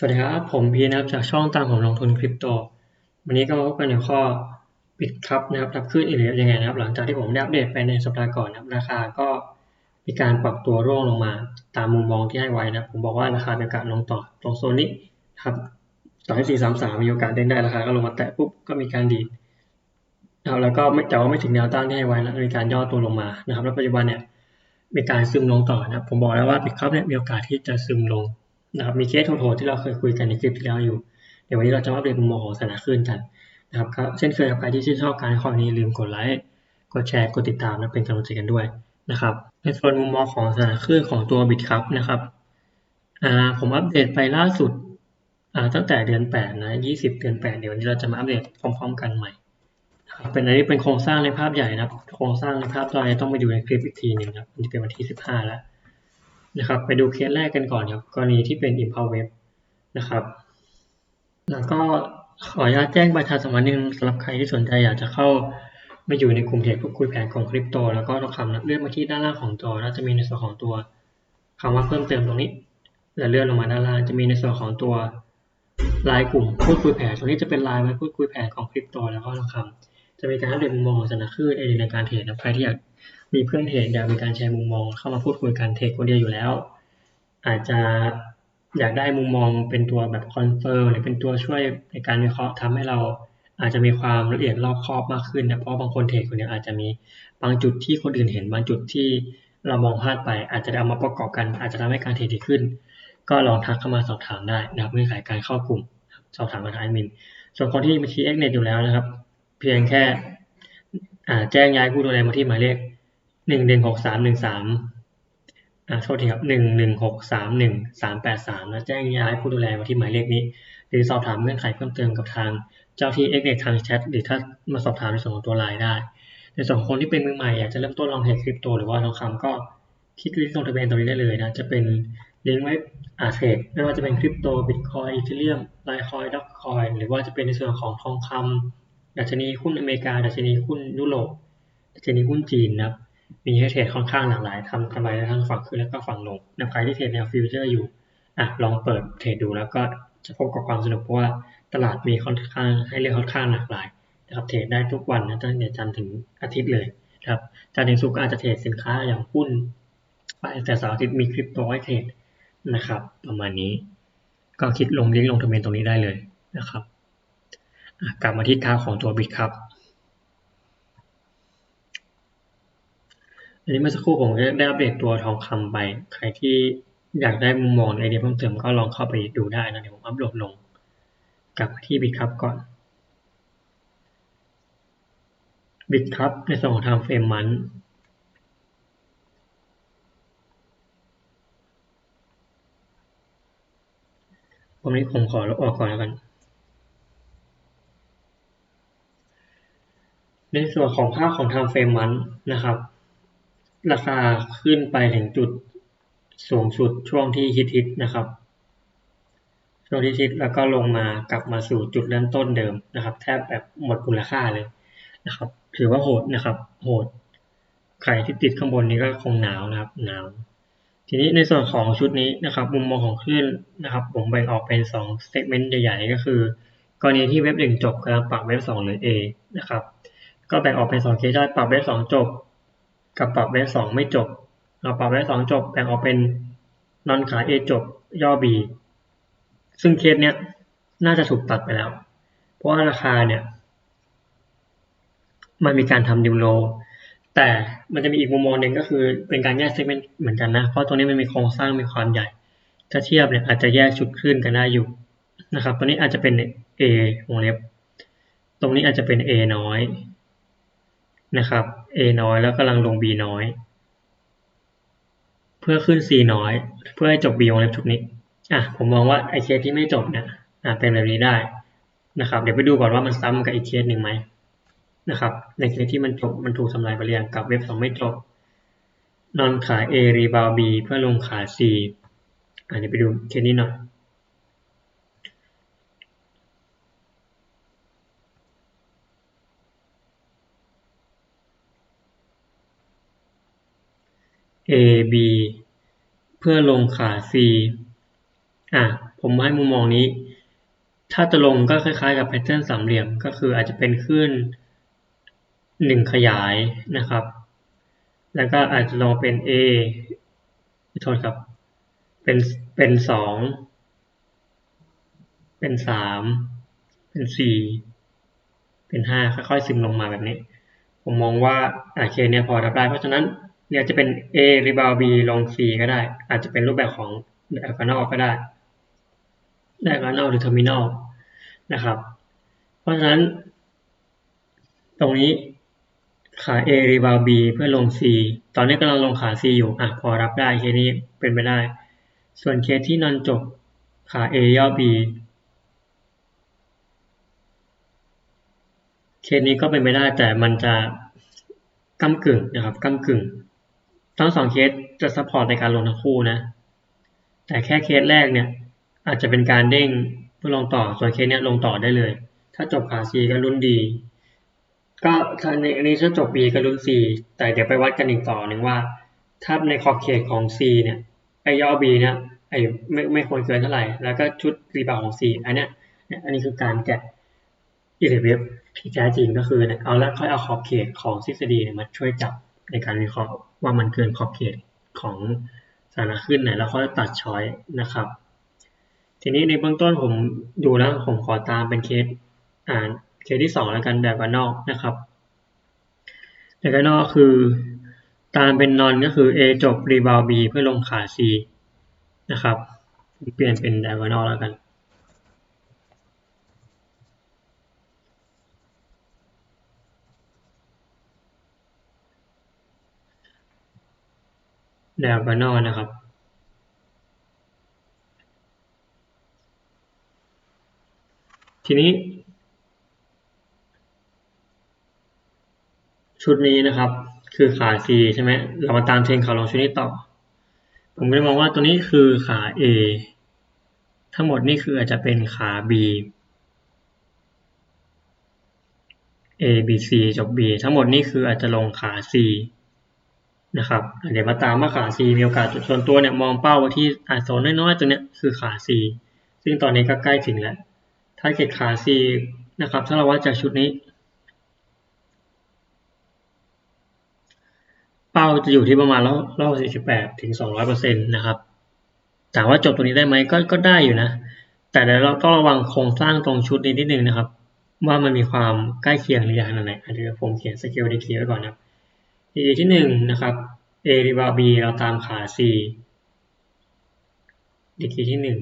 สวัสดีครับ ผมพีนะครับจากช่องตามผมลงทุนคริปโต วันนี้ก็มาพบกันในข้อปิดครับนะครับรับขึ้นอีกหรือยังไงนะครับ หลังจากที่ผมได้อัปเดตไปในสัปดาห์ก่อนนะครับราคาก็มีการปรับตัวร่วงลงมา ตามมุมมองที่ให้ไว้นะผมบอกว่าราคามีโอกาสลงต่อตรงโซนนี้ครับต่อให้สี่สามสามมีโอกาสเด้งได้ราคาก็ลงมาแตะปุ๊บก็มีการดีดนะครับแล้วก็ไม่แต่ว่าไม่ถึงแนวต้านที่ให้ไว้แล้วมีการย่อตัวลงมานะครับ แล้วปัจจุบันเนี่ยมีการซึมลงต่อนะผมบอกแล้วว่าปิดครับเนี่ยมีโอกาสที่จะซึมลง นะครับมีเคสโทรที่เราเคยคุยกันในคลิปที่แล้วอยู่ เดี๋ยววันนี้เราจะมาอัปเดตมุมมองของสถานะขึ้นกันนะครับเช่นเคยครับใครที่ชื่นชอบการข้อนี้ลืมกดไลค์กดแชร์กดติดตามและเป็นกำลังใจกันด้วยนะครับในส่วนมุมมองของสถานะขึ้นของตัวบิตครับนะครับผมอัปเดตไปล่าสุดตั้งแต่เดือน8นะ20 เดือน 8 เดี๋ยววันนี้เราจะมาอัปเดตพร้อม ๆ กันใหม่เป็นอันนี้เป็นโครงสร้างในภาพใหญ่นะครับ โครงสร้างในภาพย่อยต้องไปดูในคลิปอีกทีหนึ่งครับมันจะเป็นวันที่ 15 แล้ว นะครับไปดูเคสแรกกันก่อนครับกรณีที่เป็น Impulse Web นะครับ แล้วก็ขออนุญาตแจ้งประชาสัมพันธ์นึงสำหรับใครที่สนใจอยากจะเข้ามาอยู่ในกลุ่มเทรดพูดคุยแผนของคริปโต แล้วก็ทองคำนะเลื่อนมาที่ด้านล่างของจอแล้วจะมีในส่วนของตัวคำว่าเพิ่มเติมตรงนี้ แล้วเลื่อนลงมาด้านล่างจะมีในส่วนของตัวลายกลุ่มพูดคุยแผนตรงนี้จะเป็นลายไว้พูดคุยแผนของคริปโต แล้วก็ทองคำจะมีการอัปเดตมุมมองของสนาคลื่นในการเทรดนะใครที่อยาก มีเพื่อนเทรดอยากมีการแชร์มุมมอง เข้ามาพูดคุยกันเทรดคนเดียวอยู่แล้ว อาจจะอยากได้มุมมองเป็นตัวแบบคอนเฟิร์มหรือเป็นตัวช่วยในการวิเคราะห์ทำให้เราอาจจะมีความละเอียดรอบคอบมากขึ้นนะเพราะบางคนเทรดคนเดียวอาจจะมีบางจุดที่คนอื่นเห็นบางจุดที่เรามองพลาดไป อาจจะเอามาประกอบกัน อาจจะทำให้การเทรดดีขึ้น ก็ลองทักเข้ามาสอบถามได้นะครับเงื่อนไขการเข้ากลุ่ม สอบถามกับทางแอดมิน ส่วนคนที่มีคีย์เอ็กเน็ตอยู่แล้วนะครับ เพียงแค่แจ้งย้ายผู้ดูแลมาที่หมายเลข หนึ่งหนึ่งหกสามหนึ่งสามอ่าโทษทีครับหนึ่งหนึ่งหกสามหนึ่งสามแปดสามแล้วแจ้งย้ายผู้ดูแลมาที่หมายเลขนี้ หรือสอบถามเงื่อนไขเพิ่มเติมกับทางเจ้าที่เอ็กเน็ตทางแชทหรือถ้ามาสอบถามในส่วนของตัวไลน์ได้ ในส่วนของคนที่เป็นมือใหม่อยากจะเริ่มต้นลองเทรดคริปโตหรือว่าทองคำก็คลิกลิงก์ลงทะเบียนตรงนี้ได้เลยนะจะเป็นลิงก์ไว้อาเทรดไม่ว่าจะเป็นคริปโตบิตคอยอีเทเรียมไลคอยด็อกคอยหรือว่าจะเป็นในส่วนของทองคำดัชนีหุ้นอเมริกาดัชนีหุ้นยุโรปดัชนีหุ้นจีนนะครับ มีให้เทรดค่อนข้างหลากหลายทำกำไรทั้งฝั่งขึ้นและก็ฝั่งลงนะใครที่เทรดแนวฟิวเจอร์อยู่อะลองเปิดเทรดดูแล้วก็จะพบกับความสนุกเพราะว่าตลาดมีค่อนข้างให้เลือกค่อนข้างหลากหลายนะครับเทรดได้ทุกวันนะตั้งแต่จันทร์ถึงอาทิตย์เลยนะครับจันทร์ถึงศุกร์ก็อาจจะเทรดสินค้าอย่างหุ้นไปแต่เสาร์อาทิตย์มีคริปโตให้เทรดนะครับประมาณนี้ก็คลิกลงลิงก์ลงทะเบียนตรงนี้ได้เลยนะครับกลับมาที่กราฟของตัวบิตครับ อันนี้เมื่อสักครู่ผมได้อัปเดตตัวทองคำไป ใครที่อยากได้มุมมองไอเดียเพิ่มเติมก็ลองเข้าไปดูได้นะเดี๋ยวผมอัปโหลดลง กลับที่บิตครับก่อนบิตครับในส่วนของทางเฟรมมันผมนี้ผมขอลบออกก่อนแล้วกัน ในส่วนของภาพของทางเฟรมมันนะครับ ราคาขึ้นไปถึงจุดสูงสุดช่วงที่ฮิตๆนะครับ ช่วงที่ฮิตแล้วก็ลงมากลับมาสู่จุดเริ่มต้นเดิมนะครับ แทบแบบหมดมูลค่าเลยนะครับ ถือว่าโหดนะครับ โหดใครที่ติดข้างบนนี้ก็คงหนาวนะครับ หนาว ทีนี้ในส่วนของชุดนี้นะครับ มุมมองของคลื่นนะครับ ผมแบ่งออกเป็น2เซกเมนต์ใหญ่ๆ ก็คือกรณีที่เว็บหนึ่งจบกำลังปรับเว็บสองหรือ A นะครับ ก็แบ่งออกเป็น2เคสได้ปรับเว็บสองจบ กับปรับเวฟสองไม่จบเราปรับเวฟสองจบแบ่งออกเป็นนอนขา A จบย่อ B ซึ่งเคสเนี้ยน่าจะถูกตัดไปแล้ว เพราะว่าราคาเนี่ย มันมีการทำดิวโล แต่มันจะมีอีกมุมมองหนึ่งก็คือเป็นการแยกเซกเมนต์เหมือนกันนะ เพราะตัวนี้มันมีโครงสร้างมีความใหญ่ ถ้าเทียบเนี่ยอาจจะแยกชุดขึ้นกันได้อยู่นะครับ ตัวนี้อาจจะเป็น A วงเล็บ ตรงนี้อาจจะเป็น A น้อยนะครับ A น้อยแล้วกำลังลง B น้อย เพื่อขึ้น C น้อย เพื่อให้จบ B วงเล็บชุดนี้อะผมมองว่าไอเคสที่ไม่จบเนี่ยอะเป็นแบบนี้ได้นะครับเดี๋ยวไปดูก่อนว่ามันซ้ำกับอีกเคสหนึ่งไหมนะครับในเคสที่มันจบมันถูกทำลายไปเรียงกับเว็บสองไม่จบนอนขาย A รีบาว B เพื่อลงขาย C อะเดี๋ยวไปดูเคสนี้หน่อย A B เพื่อลงขา C อะผมให้มุมมองนี้ ถ้าจะลงก็คล้ายๆ กับแพทเทิร์นสามเหลี่ยมก็คืออาจจะเป็นขึ้นหนึ่งขยายนะครับ แล้วก็อาจจะลงเป็น A โทษครับ เป็น เป็นสอง เป็นสาม เป็นสี่ เป็นห้าค่อยๆซึมลงมาแบบนี้ ผมมองว่าอาเคเนี่ยพอรับได้ เพราะฉะนั้น เนี่ยจะเป็น A รีบาว B ลง C ก็ได้ อาจจะเป็นรูปแบบของ diagonal ก็ได้ diagonal หรือ terminal นะครับ เพราะฉะนั้น ตรงนี้ขา A รีบาว B เพื่อลง C ตอนนี้กำลังลงขา C อยู่อะพอรับได้เคสนี้เป็นไปได้ ส่วนเคสที่นอนจบขา A ย่อ B เคสนี้ก็เป็นไปได้แต่มันจะก้ากึ่งนะครับก้ากึ่ง ทั้งสองเคสจะซัพพอร์ตในการลงทั้งคู่นะ แต่แค่เคสแรกเนี่ย อาจจะเป็นการเด้งเพื่อลงต่อ ส่วนเคสเนี้ยลงต่อได้เลย ถ้าจบขา C ก็ลุ้นดี ก็ถ้าในอันนี้ถ้าจบ B ก็ลุ้น C แต่เดี๋ยวไปวัดกันอีกต่อหนึ่งว่า ถ้าในขอบเขตของ C เนี่ยไอย่อ B เนี่ยไอไม่ไม่ควรเกินเท่าไหร่ แล้วก็ชุดรีบาวของ C อันเนี้ยอันนี้คือการแกะอิเล็กเวฟที่แท้จริงก็คือเอาแล้วค่อยเอาขอบเขตของทฤษฎีเนี่ยมาช่วยจับในการวิเคราะห์ ว่ามันเกินขอบเขตของสานะขึ้นไหนแล้วค่อยตัดช้อยนะครับ ทีนี้ในเบื้องต้นผมดูแล้วผมขอตามเป็นเคสอ่านเคสที่สองแล้วกันแบบว่านอกนะครับแบบว่านอกคือตามเป็นนอนก็คือ A จบรีบาว B เพื่อลงขา C นะครับ เปลี่ยนเป็น diagonal แล้วกัน diagonal นะครับทีนี้ ชุดนี้นะครับ คือขา C ใช่ไหมเรามาตามเทรนขาลงชุดนี้ต่อ ผมก็เลยมองว่าตัวนี้คือขา A ทั้งหมดนี่คืออาจจะเป็นขา B A B C จบ B ทั้งหมดนี่คืออาจจะลงขา C นะครับเดี๋ยวมาตามว่าขา C มีโอกาสส่วนตัวเนี่ยมองเป้าไว้ที่อาโซนน้อยๆตัวเนี้ยคือขา C ซึ่งตอนนี้ก็ใกล้ถึงแล้ว ถ้าเกิดขา C นะครับ ถ้าเราวัดจากชุดนี้ เป้าจะอยู่ที่ประมาณร้อยสี่สิบแปดถึงสองร้อยเปอร์เซ็นต์นะครับถามว่าจบตรงนี้ได้ไหมก็ก็ได้อยู่นะ แต่เดี๋ยวเราต้องระวังโครงสร้างตรงชุดนี้นิดนึงนะครับ ว่ามันมีความใกล้เคียงหรือยังขนาดไหนเดี๋ยวผมเขียนสเกลดีคีไว้ก่อนนะครับ ดีที่หนึ่งนะครับ A รีบาว B เราตามขา C ดีคีที่หนึ่ง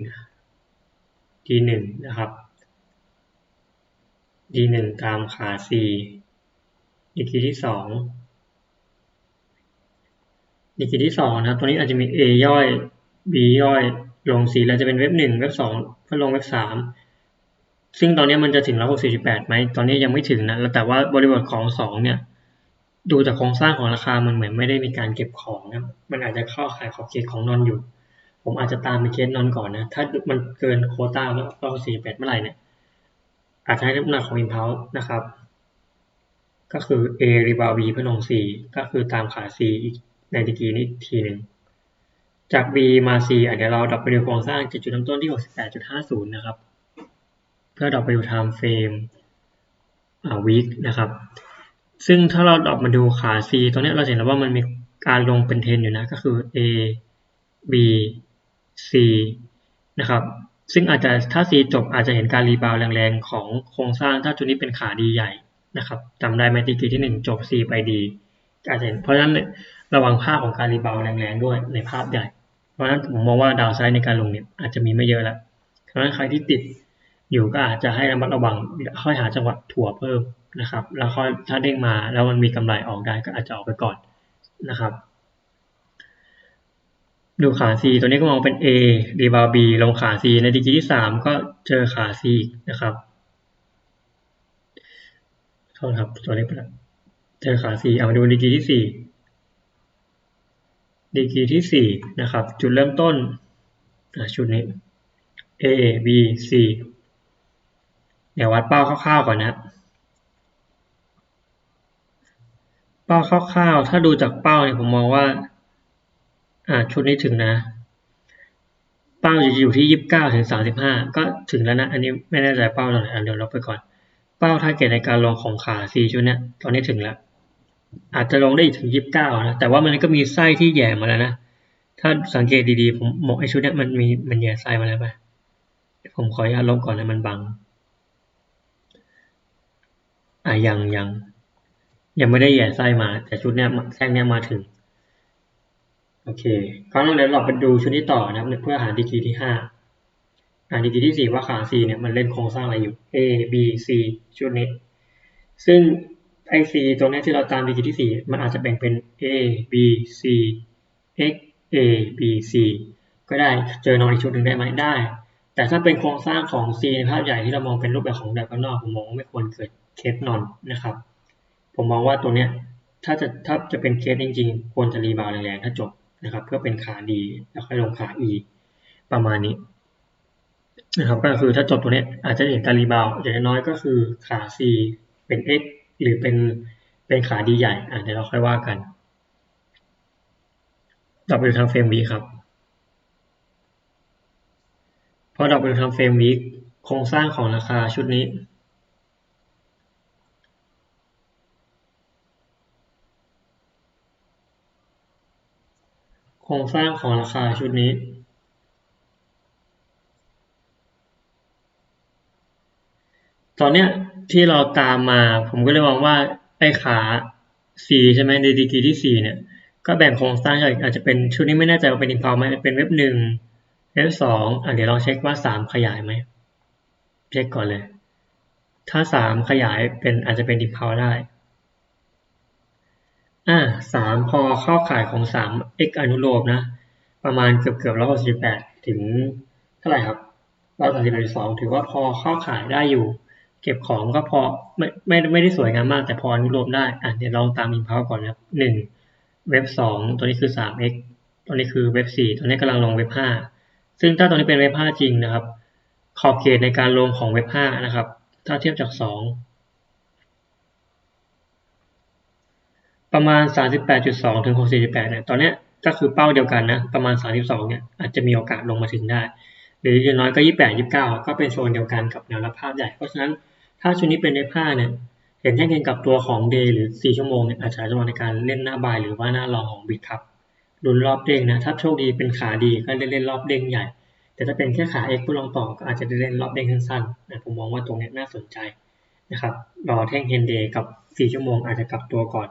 ดีหนึ่งนะครับดีหนึ่งตามขา C ดีคีที่สองดีคีที่สองนะครับ ตัวนี้อาจจะมี A ย่อย B ย่อยลง C แล้วจะเป็นเว็บหนึ่งเว็บสองเพื่อลงเว็บสามซึ่งตอนนี้มันจะถึงร้อยหกสิบแปดไหมตอนนี้ยังไม่ถึงนะแล้วแต่ว่าบริบทของสองเนี่ย ดูจากโครงสร้างของราคามันเหมือนไม่ได้มีการเก็บของนะ มันอาจจะเข้าขายขอบเขตของนอนอยู่ ผมอาจจะตามไปเคสนอนก่อนนะ ถ้ามันเกินโคต้าแล้วร้อสี่แปดเมื่อไหร่เนี่ย อาจจะให้น้ำหนักของอินพาวนะครับ ก็คือ A รีบาว B เพื่อลง C ก็คือตามขา C อีกในดีกีนี้ทีหนึ่ง จาก B มา C อะเดี๋ยวเราดับไปดูโครงสร้างจุดจุดเริ่มต้นที่ 68.50 นะครับ เพื่อดับไปดู time frame อ่า week นะครับ ซึ่งถ้าเราดับมาดูขา C ตรงนี้เราเห็นแล้วว่ามันมีการลงเป็นเทนอยู่นะ ก็คือ A B C นะครับ ซึ่งอาจจะถ้า C จบอาจจะเห็นการรีบาวแรงๆ ของโครงสร้างถ้าจุดนี้เป็นขาดีใหญ่นะครับจำได้ไหมตีกีที่ 1 จบ C ไปดีอาจจะเห็นเพราะฉะนั้นระวังภาพของการรีบาวแรงๆด้วยในภาพใหญ่ เพราะฉะนั้นผมมองว่าดาวไซด์ในการลงเนี่ยอาจจะมีไม่เยอะแล้วเพราะฉะนั้นใครที่ติดอยู่ก็อาจจะให้ระมัดระวังค่อยหาจังหวะถั่วเพิ่ม นะครับ แล้วค่อยถ้าเด้งมาแล้วมันมีกำไรออกได้ก็อาจจะออกไปก่อนนะครับ ดูขา C ตัวนี้ก็มองเป็น A รีบาว B ลงขา C ในดีกีที่สามก็เจอขา C นะครับโทษครับตัวเล็กไปแล้วเจอขาสี่เอามาดูดีกีที่สี่ดีกีที่สี่นะครับ จุดเริ่มต้นชุดนี้ A B C เดี๋ยววัดเป้าคร่าวๆก่อนนะ เป้าคร่าวๆ ถ้าดูจากเป้าเนี่ยผมมองว่า อ่าชุดนี้ถึงนะ เป้าจะอยู่ที่ยี่สิบเก้าถึงสามสิบห้าก็ถึงแล้วนะ อันนี้ไม่แน่ใจเป้าเท่าไหร่เดี๋ยวลบไปก่อน เป้าถ้าเกิดในการลงของขาซีชุดเนี้ยตอนนี้ถึงแล้ว อาจจะลงได้ถึงยี่สิบเก้านะ แต่ว่ามันก็มีไส้ที่แย่มาแล้วนะ ถ้าสังเกตดีๆ ผมมองไอชุดเนี้ยมันมีมันแย่ไส้มาแล้วไปผมขออนุญาตลบก่อนนะมันบัง อะยังยัง ยังไม่ได้แย่ไส้มา แต่ชุดเนี้ยแท่งเนี้ยมาถึง โอเคคราวนี้เดี๋ยวเราไปดูชุดนี้ต่อนะครับเพื่อหาดีกรีที่ห้าหาดีกรีที่สี่ว่าขา C เนี่ยมันเล่นโครงสร้างอะไรอยู่ A B C ชุดนี้ ซึ่งไอ C ตรงนี้ที่เราตามดีกรีที่สี่มันอาจจะแบ่งเป็น A B C X A B C ก็ได้เจอนอนอีกชุดหนึ่งได้ไหมได้ แต่ถ้าเป็นโครงสร้างของ C ในภาพใหญ่ที่เรามองเป็นรูปแบบของแบบนอกผมมองไม่ควรเกิดเคสนอนนะครับ ผมมองว่าตัวเนี้ยถ้าจะถ้าจะเป็นเคสจริงๆควรจะรีบาวแรงๆถ้าจบนะครับ เพื่อเป็นขาดีแล้วค่อยลงขา E ประมาณนี้นะครับก็คือถ้าจบตัวนี้อาจจะเห็นการรีบาวอย่างน้อยก็คือขา C เป็น X หรือเป็นเป็นขาดีใหญ่อะเดี๋ยวเราค่อยว่ากันดับไปทางเฟรมวีครับพอดับไปทางเฟรมวีโครงสร้างของราคาชุดนี้ โครงสร้างของราคาชุดนี้ตอนเนี้ยที่เราตามมาผมก็เลยมองว่าไอ้ขาสี่ใช่ไหมในดีกีที่สี่เนี่ย ก็แบ่งโครงสร้างอาจจะเป็นชุดนี้ไม่แน่ใจว่าเป็นอินพาวไหมเป็นเว็บหนึ่งเว็บสองอะเดี๋ยวลองเช็คว่าสามขยายไหมเช็คก่อนเลย ถ้าสามขยายเป็นอาจจะเป็นอินพาวได้ อ่า สามพอเข้าข่ายของสาม x อนุโลมนะ ประมาณเกือบเกือบร้อยหกสิบแปดถึงเท่าไหร่ครับร้อยสามสิบแปดสองถือว่าพอเข้าข่ายได้อยู่ เก็บของก็พอไม่ไม่ไม่ได้สวยงามมากแต่พออนุโลมได้ อะเดี๋ยวลองตามอินพาวก่อนนะครับหนึ่งเว็บสองตัวนี้คือสาม x ตัวนี้คือเว็บสี่ตัวนี้กำลังลงเว็บห้าซึ่งถ้าตัวนี้เป็นเว็บห้าจริงนะครับ ขอบเขตในการลงของเว็บห้านะครับ ถ้าเทียบจากสอง ประมาณสามสิบแปดจุดสองถึงหกสี่สิบแปดเนี่ยตอนนี้ก็คือเป้าเดียวกันนะ ประมาณสามสิบสองเนี่ยอาจจะมีโอกาสลงมาถึงได้ หรืออย่างน้อยก็ยี่แปดยี่เก้าก็เป็นโซนเดียวกันกับแนวรับภาพใหญ่ เพราะฉะนั้นถ้าชุดนี้เป็นในผ้าเนี่ย เห็นแท่งเงินกับตัวของเดย์หรือ 4 ชั่วโมงเนี่ยอาจจะจังหวะในการเล่นหน้าบายหรือว่าหน้ารองของบิดครับลุ้นรอบเด้งนะ ถ้าโชคดีเป็นขาดีก็เล่นเล่นรอบเด้งใหญ่ แต่ถ้าเป็นแค่ขาเอ็กผู้ลองต่อก็อาจจะได้เล่นรอบเด้งสั้นๆนะผมมองว่าตรงนี้น่าสนใจนะครับ รอแท่งเฮนเดย์กับ 4 ชั่วโมงอาจจะกลับตัวก่อน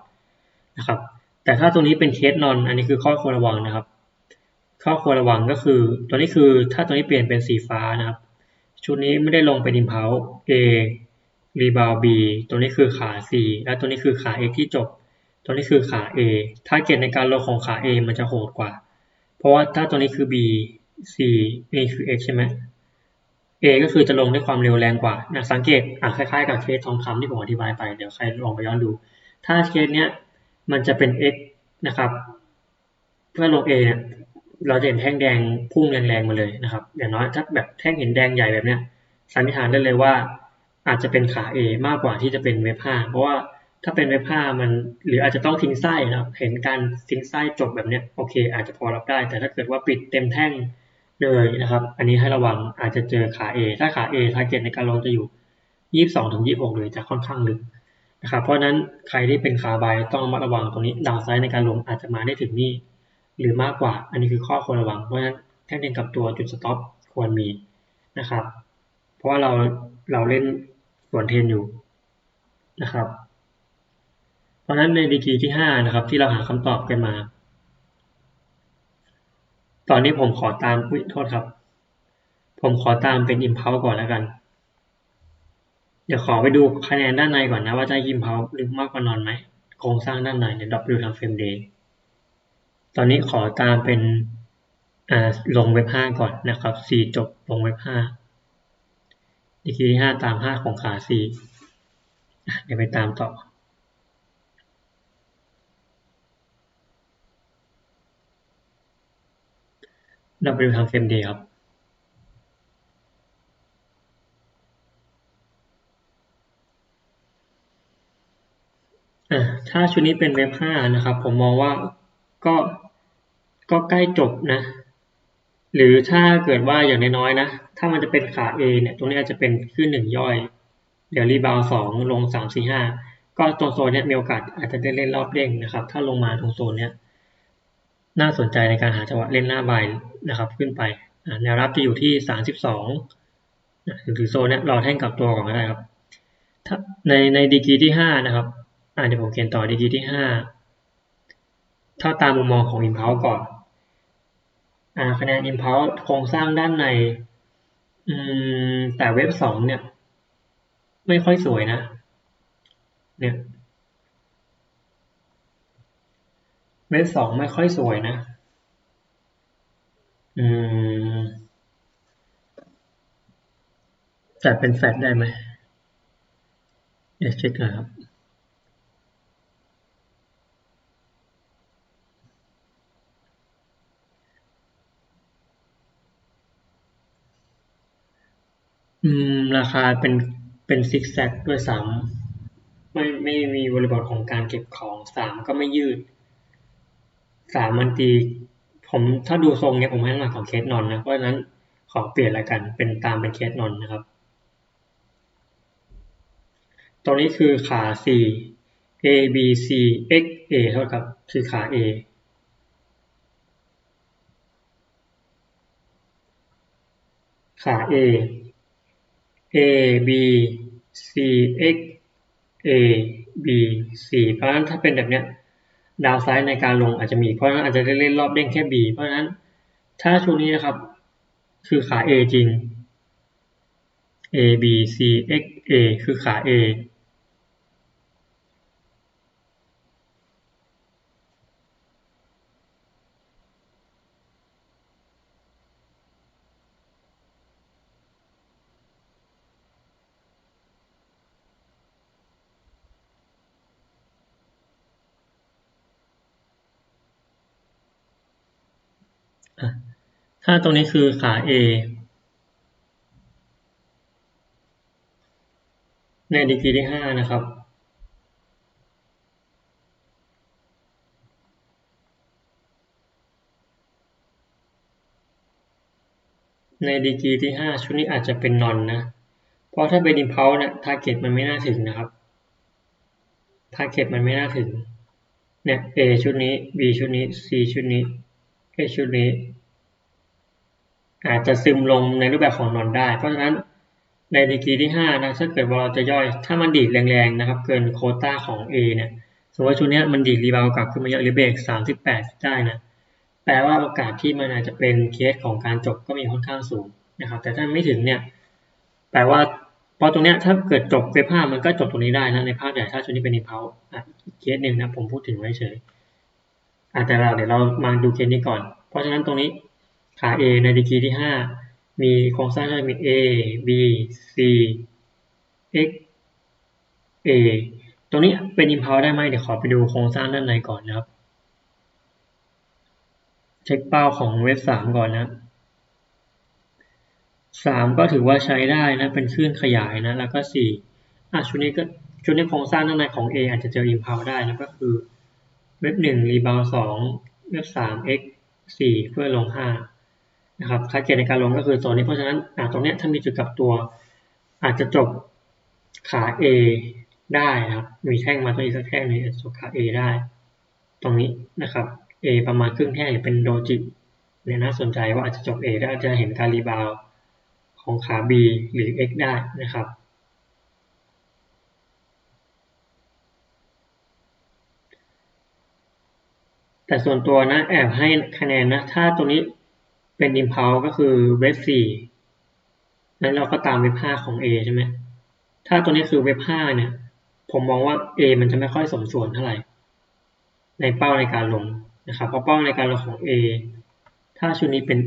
นะครับ แต่ถ้าตรงนี้เป็นเคสนอนอันนี้คือข้อควรระวังนะครับ ข้อควรระวังก็คือตัวนี้คือถ้าตัวนี้เปลี่ยนเป็นสีฟ้านะครับ ชุดนี้ไม่ได้ลงไปดินเพา A รีบาว B ตัวนี้คือขา C และตัวนี้คือขา X ที่จบ ตัวนี้คือขา A ถ้าเกตในการลงของขา A มันจะโหดกว่า เพราะว่าถ้าตัวนี้คือ B C นี่คือ X ใช่ไหม A ก็คือจะลงด้วยความเร็วแรงกว่านะสังเกตอะคล้ายๆ กับเคสทองคำที่ผมอธิบายไป เดี๋ยวใครลองไปย้อนดู ถ้าเคสเนี้ย มันจะเป็น X นะครับ เพื่อลง A เนี่ยเราจะเห็นแท่งแดงพุ่งแรงๆมาเลยนะครับ อย่างน้อยถ้าแบบแท่งเห็นแดงใหญ่แบบเนี้ยสันนิษฐานได้เลยว่า อาจจะเป็นขา A มากกว่าที่จะเป็นเว็บ5เพราะว่าถ้าเป็นเว็บ5มันหรืออาจจะต้องทิ้งไส้นะครับ เห็นการทิ้งไส้จบแบบเนี้ยโอเค อาจจะพอรับได้ แต่ถ้าเกิดว่าปิดเต็มแท่งเลยนะครับ อันนี้ให้ระวังอาจจะเจอขา A ถ้าขา A ทาร์เก็ตในการลงจะอยู่ 22-26 เลยจะค่อนข้างลึก นะครับเพราะนั้นใครที่เป็นขาบายต้องระมาระวังตรงนี้ดาวไซด์ในการลงอาจจะมาได้ถึงนี่หรือมากกว่า อันนี้คือข้อควรระวัง เพราะฉะนั้นแท่งเดียกับตัวจุดสต็อปควรมีนะครับ เพราะว่าเราเราเล่นส่วนเทนอยู่นะครับ เพราะฉะนั้นในดีกีที่ห้านะครับ ที่เราหาคำตอบกันมา ตอนนี้ผมขอตามอุ้ยโทษครับ ผมขอตามเป็นอิมเพลก่อนแล้วกัน เดี๋ยวขอไปดูคะแนนด้านในก่อนนะว่าจะอิมเพลหรือมากกว่านอนไหมโครงสร้างด้านในเดี๋ยวดับดูทางเฟรมเดย์ตอนนี้ขอตามเป็นลงเว็บห้าก่อนนะครับสี่จบลงเว็บห้าดีกรีที่ห้าตามห้าของขาสี่เดี๋ยวไปตามต่อเราไปดูทางเฟรมเดย์ครับ ถ้าชุดนี้เป็นเว็บห้านะครับ ผมมองว่าก็ก็ใกล้จบนะ หรือถ้าเกิดว่าอย่างน้อยๆนะ ถ้ามันจะเป็นขา A เนี่ย ตรงนี้อาจจะเป็นขึ้นหนึ่งย่อย เดี๋ยวรีบาวสองลงสามสี่ห้าก็ตรงโซนเนี้ยมีโอกาสอาจจะได้เล่นรอบเด้งนะครับ ถ้าลงมาตรงโซนเนี้ยน่าสนใจในการหาจังหวะเล่นหน้าบายนะครับ ขึ้นไปแนวรับจะอยู่ที่สามสิบสองถือโซนเนี้ยรอแท่งกลับตัวก่อนก็ได้ครับในในดีกีที่ห้านะครับ อ่าเดี๋ยวผมเขียนต่อดีกีที่ห้าถ้าตามมุมมองของ Impulse ก่อนอ่าคะแนน Impulse โครงสร้างด้านในอืมแต่เว็บสองเนี่ย ไม่ค่อยสวยนะ เนี่ยเว็บสองไม่ค่อยสวยนะ อืมแต่เป็นแฟดได้ไหมเดี๋ยวเช็คนะครับ อืม ราคาเป็นเป็นซิกแซกด้วยซ้ำไม่ไม่มีบริบทของการเก็บของสามก็ไม่ยืดสามมันตีผมถ้าดูทรงเนี้ยผมให้น้ำหนักของเคสนอนนะเพราะฉะนั้นขอเปลี่ยนอะกันเป็นตามเป็นเคสนอนนะครับ ตรงนี้คือขา C A B C X A เท่ากับคือขา A ขา A A B C X A B C เพราะฉะนั้นถ้าเป็นแบบเนี้ยดาวไซด์ในการลงอาจจะมี เพราะฉะนั้นอาจจะได้เล่นรอบเด้งแค่ B เพราะฉะนั้นถ้าช่วงนี้นะครับคือขา A จริง A B C X A คือขา A ถ้าตรงนี้คือขา A ในดีกรีที่ห้านะครับ ในดีกรีที่ห้าชุดนี้อาจจะเป็นนอนนะ เพราะถ้าเป็นอิมเพลเนี่ยทาร์เก็ตมันไม่น่าถึงนะครับทาร์เก็ตมันไม่น่าถึงเนี่ย A ชุดนี้ B ชุดนี้ C ชุดนี้ A ชุดนี้ อาจจะซึมลงในรูปแบบของนอนได้ เพราะฉะนั้นในดีกรีที่5นะถ้าเกิดว่าเราจะย่อยถ้ามันดีดแรงๆนะครับ เกินโคต้าของ A เนี่ยสมมติว่าชุดนี้มันดีดรีบาวกลับขึ้นมาเยอะหรือเบรก38 ได้นะแปลว่าโอกาสที่มันอาจจะเป็นเคสของการจบก็มีค่อนข้างสูงนะครับ แต่ถ้าไม่ถึงเนี่ยแปลว่าพอตรงนี้ถ้าเกิดจบเฟซภาพมันก็จบตรงนี้ได้นะในภาพใหญ่ถ้าชุดนี้เป็นอินเพลอะเคสหนึ่งนะผมพูดถึงไว้เฉยแต่เราเดี๋ยวเรามาดูเคสนี้ก่อน เพราะฉะนั้นตรงนี้ ขา A ในดีกรีที่ห้ามีโครงสร้างก็จะมี A B C X A ตรงนี้เป็นอินพาวได้ไหมเดี๋ยวขอไปดูโครงสร้างด้านในก่อนนะครับ เช็คเป้าของเว็บสามก่อนนะสามก็ถือว่าใช้ได้นะเป็นคลื่นขยายนะ แล้วก็สี่อะชุดนี้ก็ชุดนี้โครงสร้างด้านในของ A อาจจะเจออินพาวได้นะก็คือเว็บหนึ่งรีบาวสองเว็บสาม x สี่เพื่อลงห้า นะครับคาเกตในการลงก็คือโซนนี้เพราะฉะนั้นตรงนี้ถ้ามีจุดกลับตัว อาจจะจบขา A ได้นะครับ มีแท่งมาตัวอีกสักแท่งนี้จบขา A ได้ ตรงนี้นะครับ A ประมาณครึ่งแท่งเป็นโดจิเนี่ยน่าสนใจว่าอาจจะจบ A ได้จะเห็นการรีบาวของขา B หรือ X ได้นะครับแต่ส่วนตัวนะแอบให้คะแนนนะ ถ้าตรงนี้ เป็น impulse ก็คือเว็บสี่นั้นเราก็ตามเว็บห้าของ A ใช่ไหมถ้าตัวนี้คือเว็บห้าเนี่ย ผมมองว่า A มันจะไม่ค่อยสมส่วนเท่าไหร่ ในเป้าในการลงนะครับ เพราะเป้าในการลงของ A ถ้าชุดนี้เป็น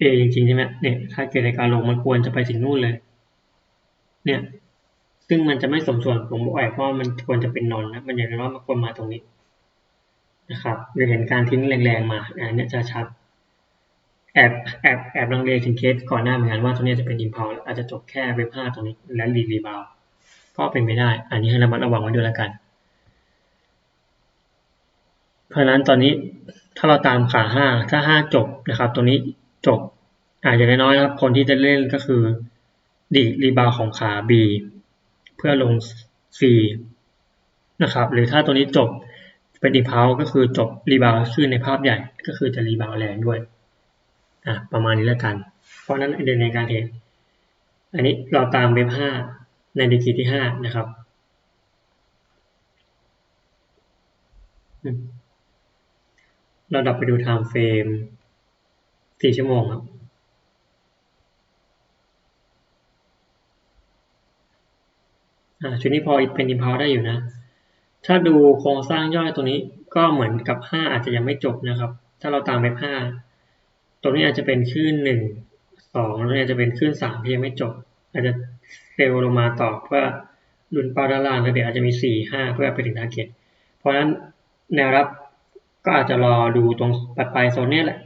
A จริงๆใช่ไหมเนี่ยถ้าเกิดในการลงมันควรจะไปถึงนู่นเลย เนี่ย ซึ่งมันจะไม่สมส่วนผมบอกแอบว่ามันควรจะเป็นนอนนะมันอย่างน้อยมันควรมาตรงนี้นะครับหรือเห็นการทิ้งแรงๆมาอันนี้จะชัด แอบแอบแอบลังเลถึงเคสก่อนหน้าเหมือนกันว่าตรงนี้จะเป็นอินพาวอาจจะจบแค่เว็บห้าตรงนี้และรีรีบาวก็เป็นไปได้ อันนี้ให้ระมัดระวังไว้ด้วยแล้วกัน เพราะนั้นตอนนี้ถ้าเราตามขาห้าถ้าห้าจบนะครับ ตัวนี้จบอาจจะน้อยๆครับ คนที่จะเล่นก็คือดีรีบาวของขา B เพื่อลง C นะครับ หรือถ้าตัวนี้จบเป็นอีพาวก็คือจบรีบาวขึ้นในภาพใหญ่ก็คือจะรีบาวแรงด้วย อะประมาณนี้แล้วกัน เพราะนั้นเดินในการเทรดอันนี้เราตามเว็บาในดีกรีที่านะครับเราดับไปดูไทม์เฟรมสี่ชั่วโมงครับอ่าชุดนี้พอเป็นอิมพาวได้อยู่นะ ถ้าดูโครงสร้างย่อยตัวนี้ก็เหมือนกับห้าอาจจะยังไม่จบนะครับ ถ้าเราตามเบฟห้า ตรงนี้อาจจะเป็นคลื่นหนึ่งสองแล้วเนี่ยจะเป็นคลื่นสามที่ยังไม่จบ อาจจะเซลลงมาต่อเพื่อลุนเป้าด้านล่างแล้วเดี๋ยวอาจจะมีสี่ห้าเพื่อไปถึงทาร์เก็ตเพราะฉะนั้นแนวรับก็อาจจะรอดูตรงปลายโซนนี้แหละ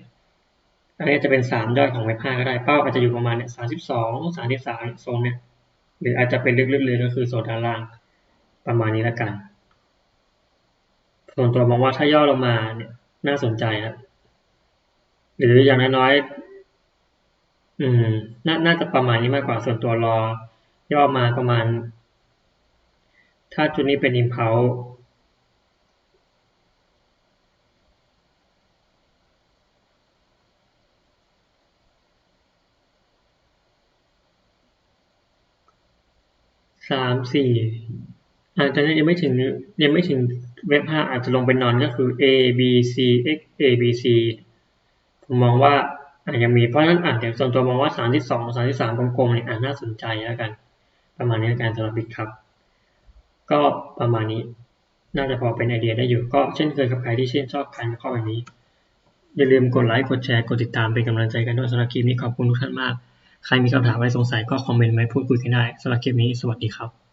อันนี้จะเป็นสามยอดของเว็บห้าก็ได้เป้าอาจจะอยู่ประมาณเนี่ยสามสิบสองสามสิบสามโซนเนี่ยหรืออาจจะเป็นลึกๆเลยก็คือโซนด้านล่างประมาณนี้ละกันส่วนตัวมองว่าถ้าย่อลงมาเนี่ยน่าสนใจครับ หรืออย่างน้อยๆอืมนน่าจะประมาณนี้มากกว่าส่วนตัวรอย่อมาประมาณ ถ้าจุดนี้เป็นอิมเพลสามสี่อาจจะยังไม่ถึงยังไม่ถึงเว็บห้าอาจจะลงเป็นนอนก็คือ A B C X A B C ผมมองว่าอาจจะมีเพราะฉะนั้นอาจจะส่วนตัวมองว่าสามที่สองสามที่สามกลมๆเนี่ยอาจน่าสนใจแล้วกัน ประมาณนี้การสำหรับบิตครับ ก็ประมาณนี้น่าจะพอเป็นไอเดียได้อยู่ก็เช่นเคยกับใครที่ชื่นชอบการวิเคราะห์แบบนี้ อย่าลืมกดไลค์กดแชร์กดติดตามเป็นกำลังใจกันด้วยสำหรับคลิปนี้ขอบคุณทุกท่านมาก ใครมีคำถามอะไรสงสัยก็คอมเมนต์มาพูดคุยกันได้สำหรับคลิปนี้สวัสดีครับ